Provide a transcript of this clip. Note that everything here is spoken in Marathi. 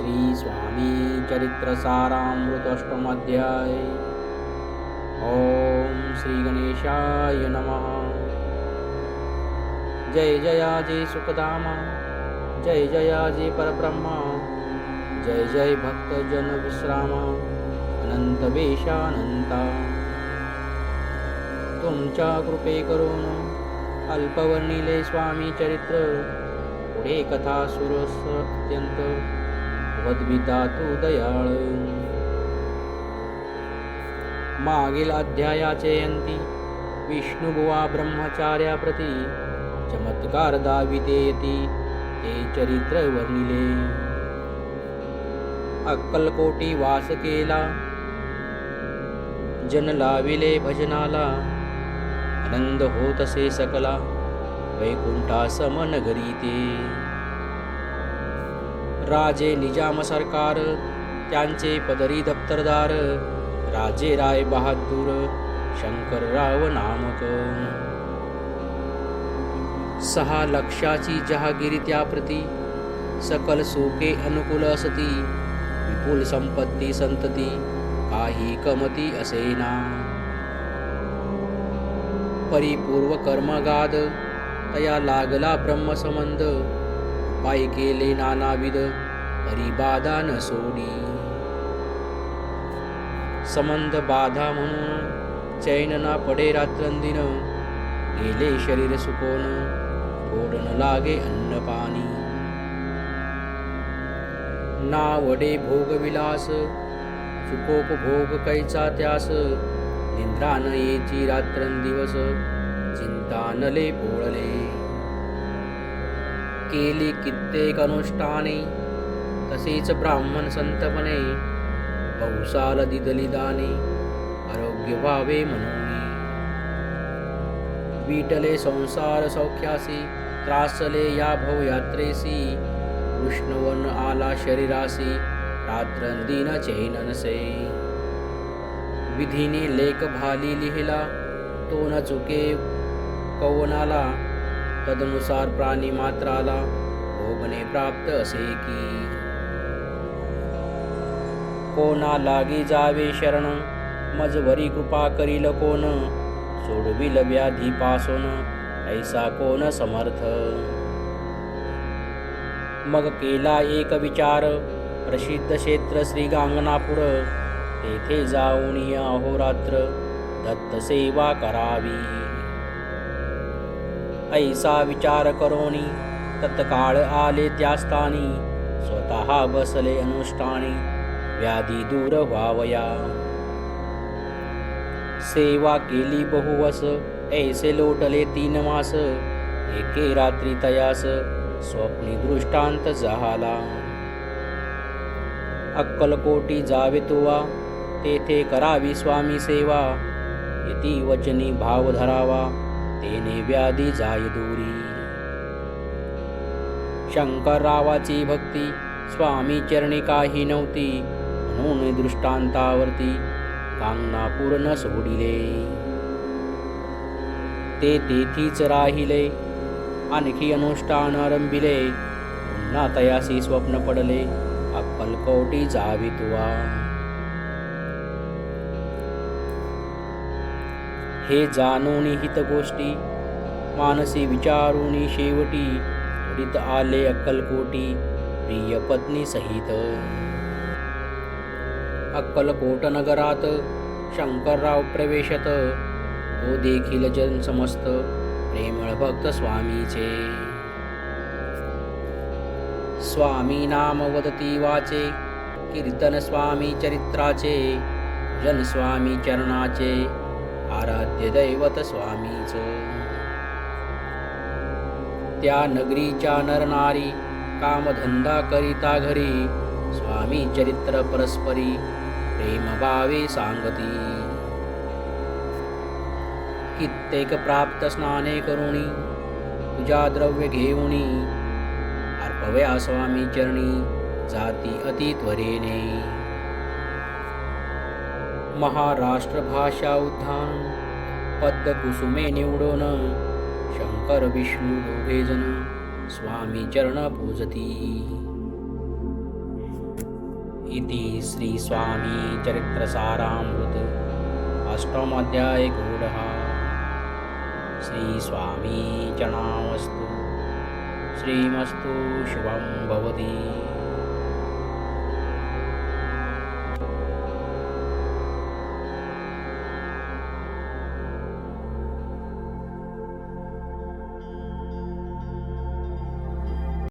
श्री स्वामी चरित्र सारामृतष्टमाध्याय ओम श्री गणेशाय नमः। जय जया जयाजी सुखधामा जय जया जयाजी परब्रह्मा। जय जय भक्तजन विश्रामा। अनंत वेशानंता तुमच्या कृपे करून अल्पवर्णिले स्वामी चरित्र। पुढे कथा सुरस अत्यंत। वद्विता तू दयाळ. मागील अध्यायाचे अंती विष्णुबुवा ब्रह्मचार्याप्रती चमत्कार दाविते यती ते चरित्र वर्णिले. अक्कलकोटी वास केला जन लाविले भजनाला आनंद होतसे सकला वैकुंठा समन ते राजे निजाम सरकार त्यांचे पदरी दप्तरदार राजे राय बहादूर शंकरराव नामक. सहा लक्षाची जहागिरी त्याप्रती सकल सुखे अनुकूल असती विपुल संपत्ती संतती काही कमती असेना. परिपूर्व कर्मगाद तया लागला ब्रह्मसंबंध पायी केले नानाविध परिबाधा न सोडी. संबंध बाधा म्हणून चैन ना पडे रात्रंदिन गेले शरीर सुकोन गोड न लागे अन्न पाणी. ना वडे भोगविलास सुखोपभोग कैचा त्यास निंद्रा न येची रात्रंदिवस चिंता नले पोळले. केली कित्येक अनुष्ठाने. तसेच ब्राह्मण संतपणे बहुसाल दिदली दाने आरोग्य व्हावे म्हणून. विटले संसार सौख्यासी त्रासले या भव यात्रेसी कृष्णवन आला शरीरासी रात्रंदिन चैननसे विधीने लेख भाली लिहिला तो न चुके कवनाला तदनुसार प्राणी मात्राला भोगणे प्राप्त असे की. कोणा लागी जावे शरण? मजवरी कृपा करील कोण? सोडविल व्याधी पासून. ऐसा कोण समर्थ? मग केला एक विचार. प्रसिद्ध क्षेत्र श्री गांगनापूर तेथे जाऊन अहोरात्र दत्त सेवा करावी. ऐसा विचार करोणी तत्काळ आले त्या स्थानी स्वतः बसले अनुष्ठानी व्याधी दूर व्हावया। सेवा केली बहुवस ऐसे लोटले तीन मास एके रात्री तयास स्वप्नी दृष्टांत झाला अक्कलकोटी जावे तुवा तेथे करावी स्वामी सेवा इति वचनी भाव धरावा। तेने व्याधी जाय दूरी. शंकररावाची भक्ती स्वामी चरणी काही नव्हती म्हणून दृष्टांतावरती कांगना न सोडिले. ते तेथीच राहिले आणखी अनुष्ठान आरंभिले पुन्हा तयासी स्वप्न पडले अक्कलकोटी जावी तुवा. हे जाणून हित गोष्टी मानसी विचारुणी शेवटी रित आले अक्कलकोटी प्रिय पत्नी सहित। अक्कलकोट नगरात शंकरराव प्रवेशत तो देखील जन समस्त प्रेमळ भक्त स्वामीचे। स्वामी नाम वदती वाचे कीर्तन स्वामी चरित्राचे जन स्वामी चरणाचे। आराध्य दैवत स्वामीच. त्या नगरीच्या नरनारी कामधंदा करिता घरी स्वामी चरित्र परस्परी प्रेमभावे सांगती. कित्येक प्राप्त स्नाने करुणी पूजा द्रव्य घेऊनी अर्पव्या स्वामी चरणी जाती अति त्वरेने. महाराष्ट्रभाषा उद्धान पद्मकुसुमे निवडोन निवडो न शङ्करविष्णु स्वामी चरण चरणीस्वामीचरित्रसारामृत अष्टमध्यायकोरः श्रीस्वामी चरणमस्तु श्रीमस्तु शुभं भवति।